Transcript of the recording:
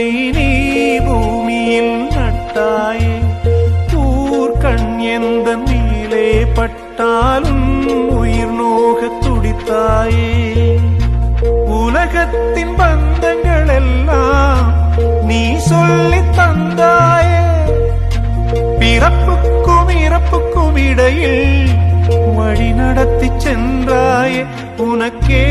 விதை நீ பூமியில் நட்டாயே. ஊர்கண் எந்த நீலே பட்டாலும் உயிர் நோக துடித்தாயே. உலகத்தின் பந்தங்கள் எல்லாம் நீ சொல்லி தந்தாயே. பிறப்புக்கும் இறப்புக்கும் இடையில் வழி நடத்தி சென்றாயே. உனக்கே